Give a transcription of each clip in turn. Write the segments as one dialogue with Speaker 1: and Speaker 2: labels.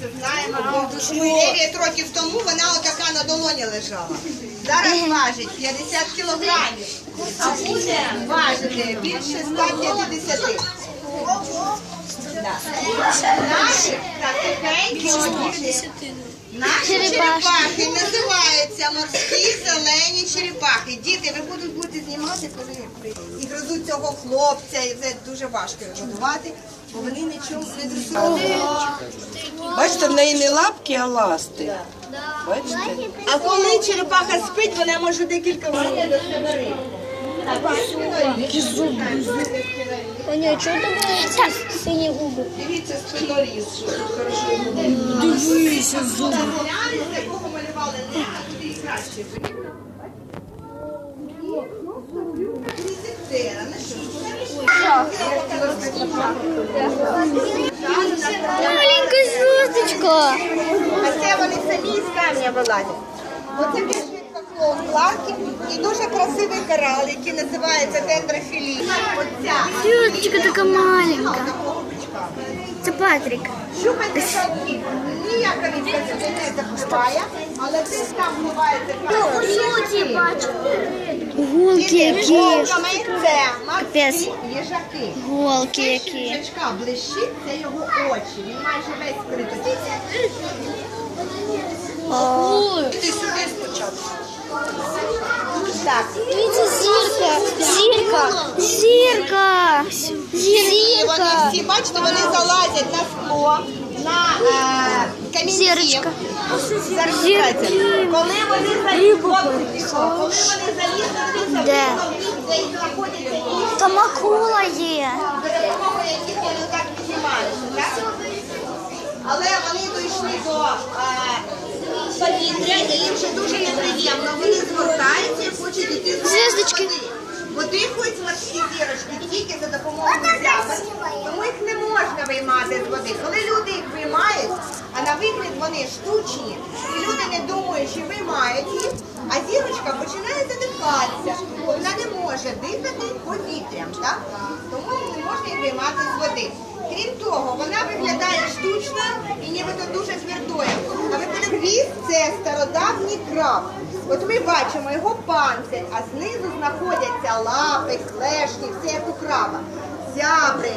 Speaker 1: це знаємо, 9 років тому вона отака на долоні лежала. Зараз важить 50 кілограмів, а буде важити більше 150. Наші. Наші черепахи називаються морські зелені черепахи. Діти, ви будуть будете знімати, коли. І гризуть цього хлопця, і це дуже важко годувати, бо вони нічого не дресують.
Speaker 2: Бачите, в неї не лапки, а ласти. Бачите?
Speaker 1: А коли черепаха спить, вона може декілька годин до себе.
Speaker 2: Які зуби.
Speaker 3: О, ні, чого тебе сині губи?
Speaker 1: Дивіться спиноріз, що хорошо.
Speaker 2: Дивися, зуби.
Speaker 1: Гляньте, якого малювали не, а туди і краще.
Speaker 3: Маленька звездочка.
Speaker 1: А це вони самі з камня вилазять. Оце пішли клоун лаки і дуже красивий корал, який називається дендрофілій.
Speaker 3: Звездочка така маленька. Патрік.
Speaker 1: Щупайте шалки. Ніяка річка не запливає, але десь там
Speaker 3: Жовті бачу. Голки які. Капець.
Speaker 1: їжаки.
Speaker 3: Голки які.
Speaker 1: їжачка блищить, це його очі. Він майже весь скритий. Ти сюди спочатку. Так.
Speaker 3: Дивіться, зірка. Зірка. Зірка.
Speaker 1: І вони
Speaker 3: Зірка.
Speaker 1: всі, бачите, вони залазять на скло, на е, камінці.
Speaker 3: Зірочка.
Speaker 1: Зараз
Speaker 3: Зірки.
Speaker 1: Коли вони залізли, хлопці, коли вони залізли,
Speaker 3: Де?
Speaker 1: де знаходяться інші
Speaker 3: Там акула є.
Speaker 1: перемоги, які вони так піднімалися, так? Але вони дійшли до е, повітря, і їм вже дуже неприємно. Вони звертаються і хочуть йти з
Speaker 3: Зв'язочки.
Speaker 1: води. Видихують морські зірочки тільки за допомогою зяби, тому їх не можна виймати з води. Коли люди їх виймають, а на вигляд вони штучні, і люди не думаючи виймають їх, а зірочка починає задихатися, вона не може дихати повітрям, тому не можна їх виймати з води. Крім того, вона виглядає штучно і нібито дуже твердою. А ви подивіться, це стародавній краб. От ми бачимо його панцир, а знизу знаходяться лапи, клешні, все як у краба, зябри.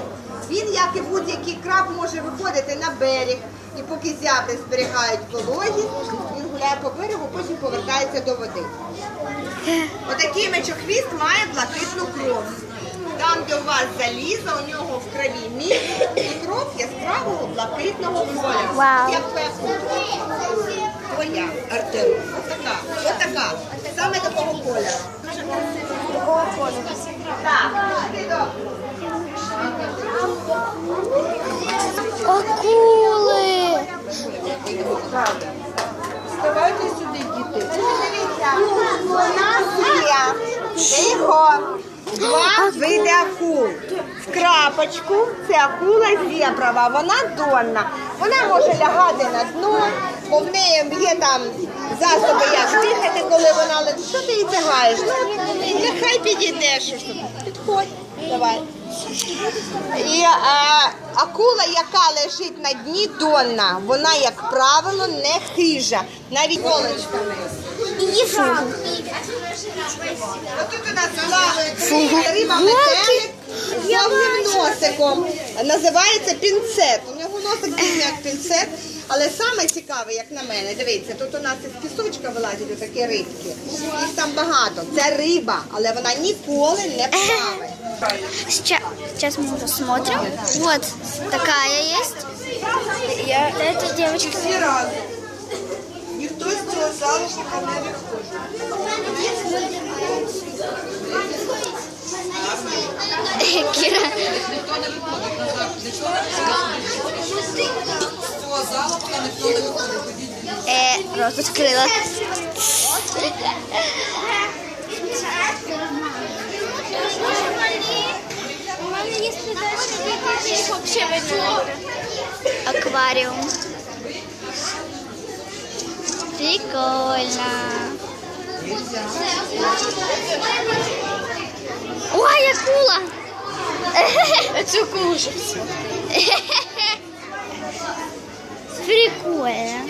Speaker 1: Він, як і будь-який краб, може виходити на берег. І поки зябри зберігають вологість, він гуляє по берегу, потім повертається до води. Отакий мечохвіст має блакитну кров. Там, де у вас залізо, у нього в крові міг і кров яскравого блакитного кольору. Як твоя Твоя, Артем. Отака, отака. Саме такого кольору. Дуже красиво. Так.
Speaker 3: Акули.
Speaker 2: Вставайте сюди, діти.
Speaker 1: У нас є тихо. Два види акул. В крапочку це акула зеброва, вона донна. Вона може лягати на дно, бо в неї є там засоби, як дихати, коли вона летить. Що ти її тягаєш? Ну, нехай підійде, що ж тут. Підходь, давай. І е, акула, яка лежить на дні донна, вона, як правило, не хижа, навіть колечками. Отут у нас плаває риба метелик з довгим носиком. Називається пінцет. У нього носик дійсно як пінцет. Але саме цікаве, як на мене, дивіться, тут у нас із пісочка вилазять отакі рибки. Їх там багато. Це риба, але вона ніколи не плаває.
Speaker 3: Сейчас, сейчас мы уже смотрим. Вот такая есть. Я... Это девочка.
Speaker 2: Никто из.
Speaker 3: Кира.
Speaker 2: Э, рот открыла. поки ніхто не виходить.
Speaker 3: Е, рот відкрила. Акваріум. Прикольно. Ой, акула!
Speaker 2: Це кушать.
Speaker 3: Прикольно.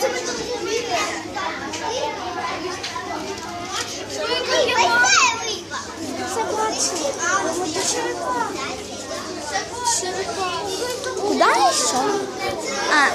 Speaker 3: Куда еще? А.